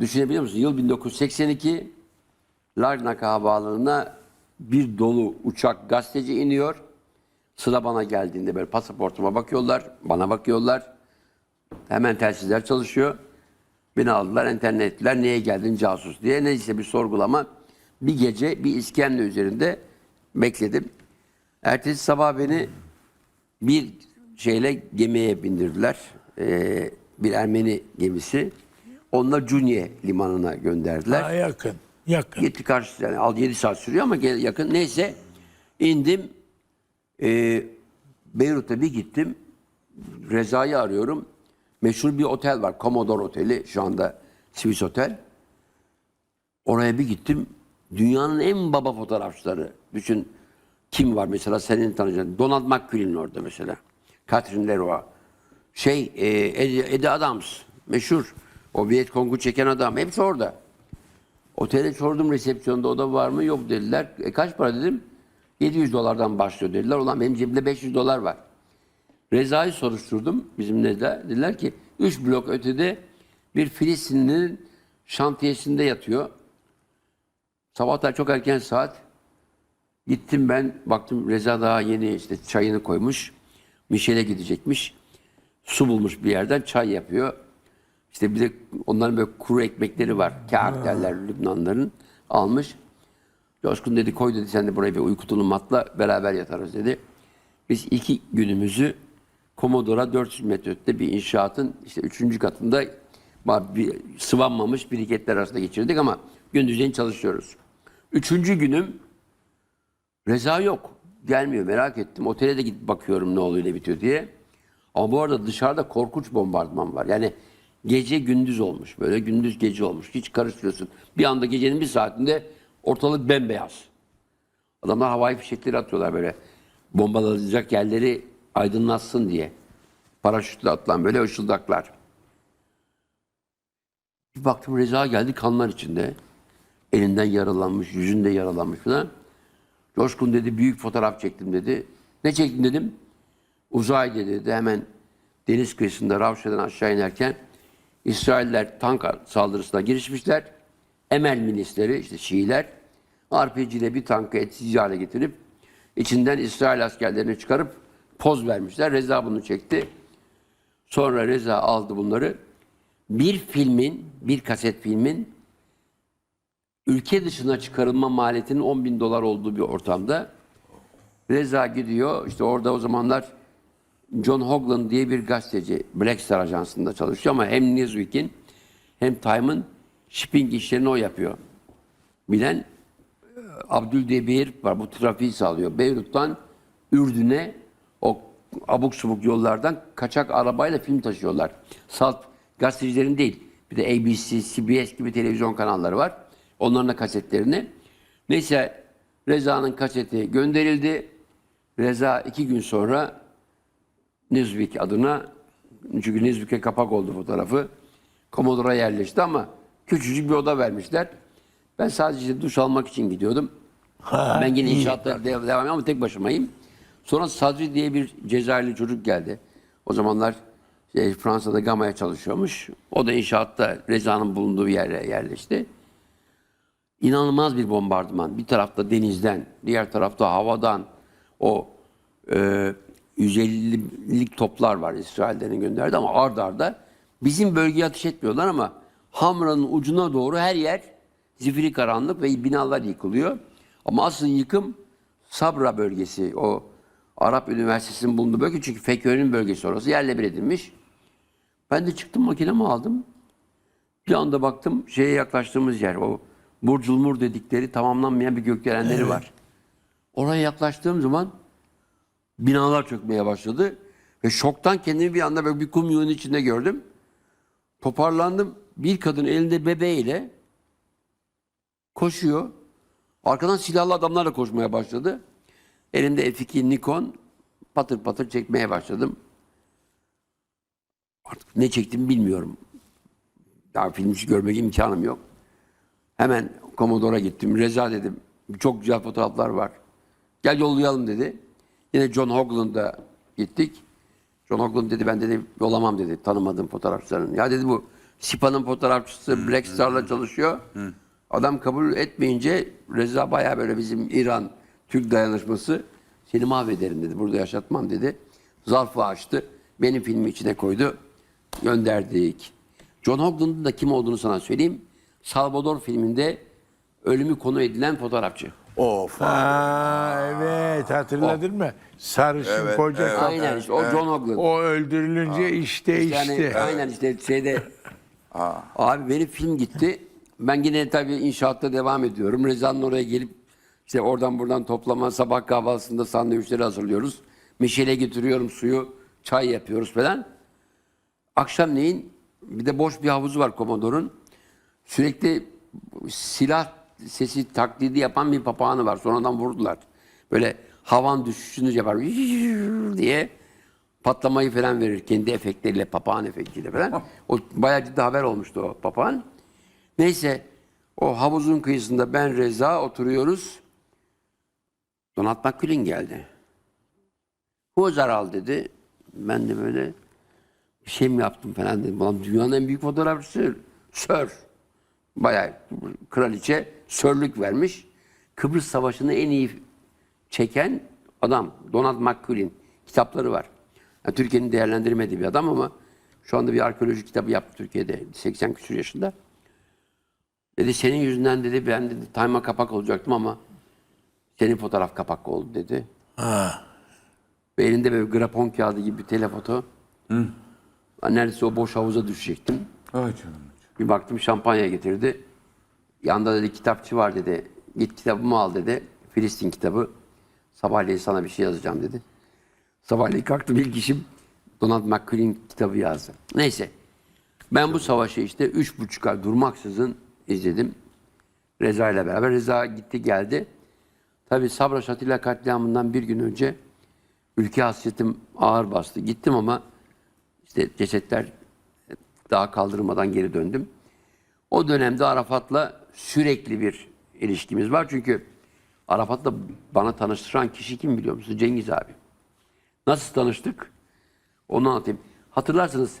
Düşünebiliyor musun? Yıl 1982 Larnaca Havaalanı'na bir dolu uçak gazeteci iniyor. Sıra bana geldiğinde böyle pasaportuma bakıyorlar, bana bakıyorlar. Hemen telsizler çalışıyor. Beni aldılar, internetler niye geldin casus diye. Neyse bir sorgulama. Bir gece bir iskemle üzerinde bekledim. Ertesi sabah beni bir şeyle gemiye bindirdiler. Ee, bir Ermeni gemisi. Onlar Cunye limanına gönderdiler. Ha, yakın. Yakın. Gitti karşı yani al 7 saat sürüyor ama yakın. Neyse indim. Ee, Beyrut'a bir gittim. Reza'yı arıyorum. Meşhur bir otel var. Commodore Oteli. Şu anda Swiss Otel. Oraya bir gittim. Dünyanın en baba fotoğrafçıları. Düşün kim var mesela senin tanıyacağın. Donald McQueen orada mesela. Catherine Leroy. Şey, e, Eddie Adams. Meşhur. O Viet Cong'u çeken adam. Hepsi orada. Otele sordum resepsiyonda oda var mı? Yok dediler. E, kaç para dedim? 700 dolardan başlıyor dediler. Ulan benim cebimde 500 dolar var. Reza'yı soruşturdum bizimle de. Dediler ki 3 blok ötede bir Filistinli'nin şantiyesinde yatıyor. Sabahlar çok erken saat. Gittim ben baktım Reza daha yeni işte çayını koymuş. Mişel'e gidecekmiş. Su bulmuş bir yerden çay yapıyor. İşte bir de onların böyle kuru ekmekleri var. Kağıt derler Lübnanların. Almış. Coşkun dedi koy dedi sen de buraya bir uyku tulumatla beraber yatarız dedi. Biz iki günümüzü Komodora 400 metre ötede bir inşaatın işte üçüncü katında bir sıvanmamış biriketler arasında geçirdik ama gündüzleyin çalışıyoruz. Üçüncü günüm Reza yok. Gelmiyor merak ettim. Otele de gidip bakıyorum ne oluyor ne bitiyor diye. Ama bu arada dışarıda korkunç bombardıman var. Yani gece gündüz olmuş böyle gündüz gece olmuş. Hiç karışmıyorsun. Bir anda gecenin bir saatinde ortalık bembeyaz. Adamlar havai fişekleri atıyorlar böyle. Bombalanacak yerleri aydınlatsın diye. Paraşütle atılan böyle ışıldaklar. Bir baktım Reza geldi kanlar içinde. Elinden yaralanmış, yüzünde yaralanmış falan. Coşkun dedi büyük fotoğraf çektim dedi. Ne çektim dedim. Uzay dedi. Hemen deniz kıyısında Ravşa'dan aşağı inerken İsrailler tank saldırısına girişmişler. Emel milisleri işte Şiiler RPG ile bir tankı etkisiz hale getirip içinden İsrail askerlerini çıkarıp poz vermişler. Reza bunu çekti. Sonra Reza aldı bunları. Bir filmin, bir kaset filmin ülke dışına çıkarılma maliyetinin 10 bin dolar olduğu bir ortamda Reza gidiyor. İşte orada o zamanlar John Hoglan diye bir gazeteci Black Star ajansında çalışıyor ama hem Newsweek'in hem Time'ın shipping işlerini o yapıyor. Bilen e, Abdül diye bir var. Bu trafiği sağlıyor. Beyrut'tan Ürdün'e o abuk subuk yollardan kaçak arabayla film taşıyorlar. Salt gazetecilerin değil. Bir de ABC, CBS gibi televizyon kanalları var. Onların da kasetlerini. Neyse Reza'nın kaseti gönderildi. Reza iki gün sonra Newsweek adına çünkü Newsweek'e kapak oldu fotoğrafı. Commodora yerleşti ama küçücük bir oda vermişler. Ben sadece duş almak için gidiyordum. ben yine inşaatta dev- devam ediyorum ama tek başımayım. Sonra Sadri diye bir Cezayirli çocuk geldi. O zamanlar şey, Fransa'da Gama'ya çalışıyormuş. O da inşaatta Reza'nın bulunduğu yere yerleşti. İnanılmaz bir bombardıman. Bir tarafta denizden, diğer tarafta havadan o e, 150'lik toplar var İsrail'den gönderdi ama ard arda bizim bölgeye ateş etmiyorlar ama Hamra'nın ucuna doğru her yer zifiri karanlık ve binalar yıkılıyor. Ama asıl yıkım Sabra bölgesi, o Arap Üniversitesi'nin bulunduğu bölge çünkü FETÖ'nün bölgesi orası yerle bir edilmiş. Ben de çıktım makinemi aldım. Bir anda baktım şeye yaklaştığımız yer o Burculmur dedikleri tamamlanmayan bir gökdelenleri var. Oraya yaklaştığım zaman binalar çökmeye başladı. Ve şoktan kendimi bir anda böyle bir kum yığının içinde gördüm. Toparlandım. Bir kadın elinde bebeğiyle koşuyor. Arkadan silahlı adamlar da koşmaya başladı. Elimde F2 Nikon patır patır çekmeye başladım. Artık ne çektim bilmiyorum. Daha film hiç görmek imkanım yok. Hemen Commodore'a gittim. Reza dedim. Çok güzel fotoğraflar var. Gel yollayalım dedi. Yine John Hogland'a gittik. John Hogland dedi ben dedi yollamam dedi tanımadığım fotoğrafçıların. Ya dedi bu Sipa'nın fotoğrafçısı Black Star'la çalışıyor. Adam kabul etmeyince Reza bayağı böyle bizim İran Türk dayanışması seni mahvederim dedi. Burada yaşatmam dedi. Zarfı açtı. Benim filmi içine koydu. Gönderdik. John Hogland'ın da kim olduğunu sana söyleyeyim. Salvador filminde ölümü konu edilen fotoğrafçı. Of. Ha, evet hatırladın mı? Sarışın Evet, koca evet. kafa. Aynen işte o John Hogland. O öldürülünce işte Yani işte. aynen işte şeyde abi benim film gitti. Ben yine tabii inşaatta devam ediyorum. Reza'nın oraya gelip işte oradan buradan toplama sabah kahvaltısında sandviçleri hazırlıyoruz. Mişel'e getiriyorum suyu, çay yapıyoruz falan. Akşamleyin bir de boş bir havuzu var Komodor'un. Sürekli silah sesi taklidi yapan bir papağanı var. Sonradan vurdular. Böyle havan düşüşünü yapar diye patlamayı falan verir kendi efektleriyle, papağan efektiyle falan. O bayağı ciddi haber olmuştu o papağan. Neyse o havuzun kıyısında ben Reza oturuyoruz. Donat McQueen geldi. Huzar al dedi. Ben de böyle bir şey mi yaptım falan dedim. Ulan dünyanın en büyük fotoğrafçısı Sör. Bayağı kraliçe sörlük vermiş. Kıbrıs Savaşı'nı en iyi çeken adam Donald McQueen. Kitapları var. Yani Türkiye'nin değerlendirmediği bir adam ama şu anda bir arkeoloji kitabı yaptı Türkiye'de. 80 küsur yaşında. Dedi senin yüzünden dedi ben dedi Time'a kapak olacaktım ama senin fotoğraf kapak oldu dedi. Ve elinde böyle grafon kağıdı gibi bir telefoto. Ben neredeyse o boş havuza düşecektim. Ay canım. Bir baktım şampanya getirdi. Yanında dedi kitapçı var dedi. Git kitabımı al dedi. Filistin kitabı. Sabahleyin sana bir şey yazacağım dedi. Sabahleyin kalktım ilk işim Donald McQueen kitabı yazdı. Neyse. Ben bu savaşı işte üç buçuk ay durmaksızın izledim. Reza ile beraber. Reza gitti geldi. Tabii Sabra Şatilla katliamından bir gün önce ülke hasretim ağır bastı. Gittim ama işte cesetler daha kaldırmadan geri döndüm. O dönemde Arafat'la sürekli bir ilişkimiz var. Çünkü Arafat'la bana tanıştıran kişi kim biliyor musun? Cengiz abi. Nasıl tanıştık? Onu anlatayım. Hatırlarsınız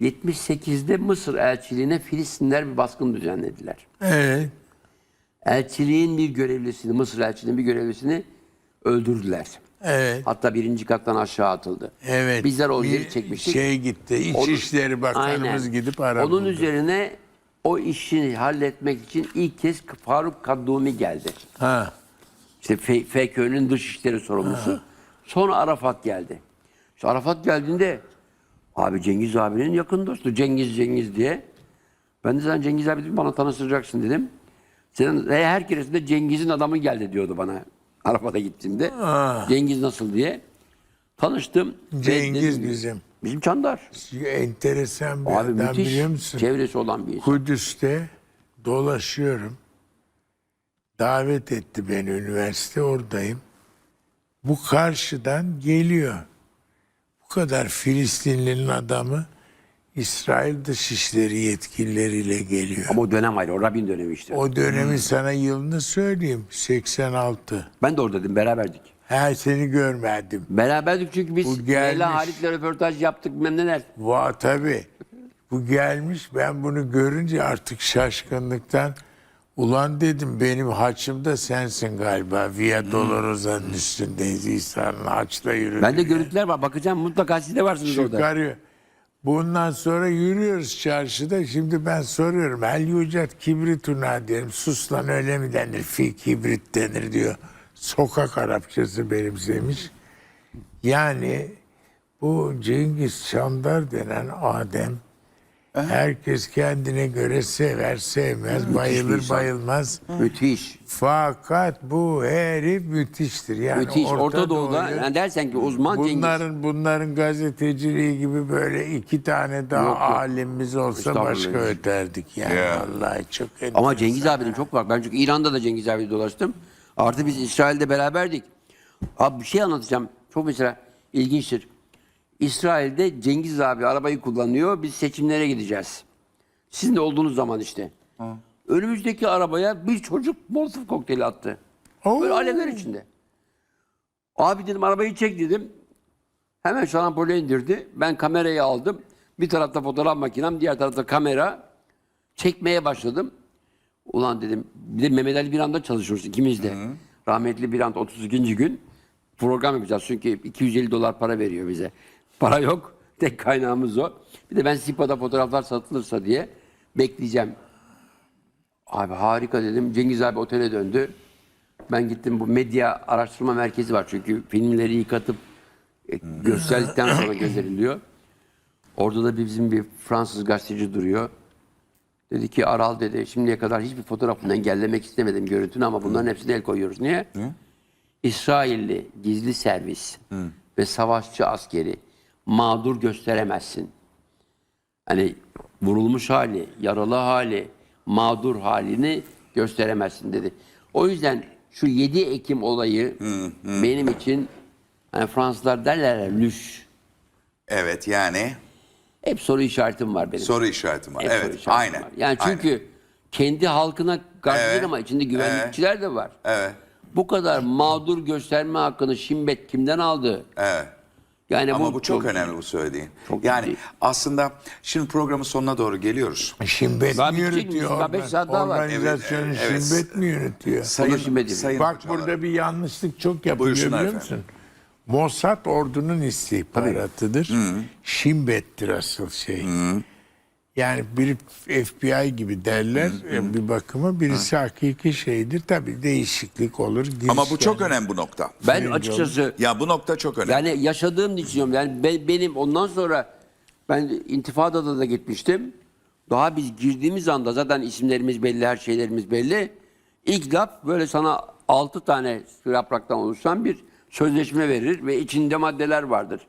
78'de Mısır elçiliğine Filistinler bir baskın düzenlediler. Evet. Elçiliğin bir görevlisini, Mısır elçiliğinin bir görevlisini öldürdüler. Evet. Hatta birinci kattan aşağı atıldı. Evet. Bizler o Bir yeri çekmiştik. Şey gitti. İçişleri Bakanımız Aynen. gidip ara Onun üzerine o işi halletmek için ilk kez Faruk Kaddumi geldi. Ha. İşte F- FKÖ'nün dış işleri sorumlusu. Sonra Arafat geldi. İşte Arafat geldiğinde abi Cengiz abinin yakın dostu Cengiz Cengiz diye. Ben de sen Cengiz abi dedim, bana tanıştıracaksın dedim. Senin e, her keresinde Cengiz'in adamı geldi diyordu bana Arafat'a gittiğimde. Cengiz nasıl diye. Tanıştım. Cengiz dedim, bizim. Bizim Çandar. Enteresan bir Abi adam müthiş biliyor musun? çevresi olan bir insan. Kudüs'te dolaşıyorum. Davet etti beni üniversite oradayım. Bu karşıdan geliyor. Bu kadar Filistinlinin adamı İsrail Dışişleri yetkilileriyle geliyor. Ama o dönem ayrı. O Rabin dönemi işte. O dönemi sana yılını söyleyeyim. 86. Ben de oradaydım. Beraberdik. Her seni görmedim. Beraberdik çünkü biz gelmiş. Leyla Halit'le röportaj yaptık bilmem neler. Va tabii. Bu gelmiş ben bunu görünce artık şaşkınlıktan ulan dedim benim haçım da sensin galiba. Via Dolorosa'nın üstündeyiz İsa'nın haçla yürüdük. Bende görüntüler var. Bakacağım mutlaka siz de varsınız orada. Çıkarıyor. Bundan sonra yürüyoruz çarşıda. Şimdi ben soruyorum. El yücet kibrituna diyorum. Sus lan öyle mi denir? Fi kibrit denir diyor. Sokak Arapçası benimsemiş. Yani bu Cengiz Çandar denen Adem herkes kendine göre sever sevmez bayılır insan. bayılmaz. Müthiş. Fakat bu herif müthiştir. Yani Müthiş. Orta, Doğu'da Doğu'yu- yani dersen ki uzman Cengiz. Bunların bunların gazeteciliği gibi böyle iki tane daha Yok, yok. alimimiz olsa başka öterdik yani. Ya. Vallahi çok Ama. Cengiz abinin çok var. Ben çünkü İran'da da Cengiz abiyle dolaştım. Artı biz İsrail'de beraberdik. Abi bir şey anlatacağım. Çok mesela ilginçtir. İsrail'de Cengiz abi arabayı kullanıyor. Biz seçimlere gideceğiz. Sizin de olduğunuz zaman işte. Önümüzdeki arabaya bir çocuk molotof kokteyli attı. Oo. Böyle alevler içinde. Abi dedim arabayı çek dedim. Hemen şarampole indirdi. Ben kamerayı aldım. Bir tarafta fotoğraf makinem, diğer tarafta kamera. Çekmeye başladım. Ulan dedim, bir de Mehmet Ali Birand'da çalışıyoruz ikimiz de. Rahmetli Birand 32. gün program yapacağız. Çünkü 250 dolar para veriyor bize. Para yok. Tek kaynağımız o. Bir de ben Sipa'da fotoğraflar satılırsa diye bekleyeceğim. Abi harika dedim. Cengiz abi otele döndü. Ben gittim bu medya araştırma merkezi var çünkü filmleri yıkatıp e, gösterdikten sonra gönderiliyor. Orada da bizim bir Fransız gazeteci duruyor. Dedi ki Aral dedi şimdiye kadar hiçbir fotoğrafını engellemek istemedim görüntünü ama bunların hepsine el koyuyoruz. Niye? İsrailli gizli servis ve savaşçı askeri mağdur gösteremezsin. Hani vurulmuş hali, yaralı hali, mağdur halini gösteremezsin dedi. O yüzden şu 7 Ekim olayı benim için hani Fransızlar derler ya lüş. Evet yani Hep soru işaretim var benim. soru işareti var. Hep soru evet işaretim aynen. var. Yani çünkü kendi halkına karşı değil ama içinde güvenlikçiler de var. Evet Bu kadar mağdur gösterme hakkını Şimbet kimden aldı? evet. Yani Ama bu çok, önemli bu söylediğin. Çok yani ciddi. aslında şimdi programın sonuna doğru geliyoruz. Şimbet Daha mi yönetiyor? Daha beş organ- saat daha var. Organizasyonu Evet, evet. Şimbet mi yönetiyor? Sayın, Şimbet değil. sayın Bak hocalar. burada bir yanlışlık çok yapılıyor Buyursunlar biliyor efendim. musun? Mossad ordunun istihbaratıdır. Şimbet'tir asıl şey. Yani biri FBI gibi derler e, bir bakıma birisi hakiki şeydir. Tabii değişiklik olur. Ama bu çok yani. önemli bu nokta. Ben açıkçası Ya bu nokta çok önemli. yani yaşadığım düşünüyorum. Yani ben- benim ondan sonra ben intifadada da gitmiştim. Daha biz girdiğimiz anda zaten isimlerimiz belli, her şeylerimiz belli. İlk laf böyle sana altı tane yapraktan oluşan bir sözleşme verir ve içinde maddeler vardır.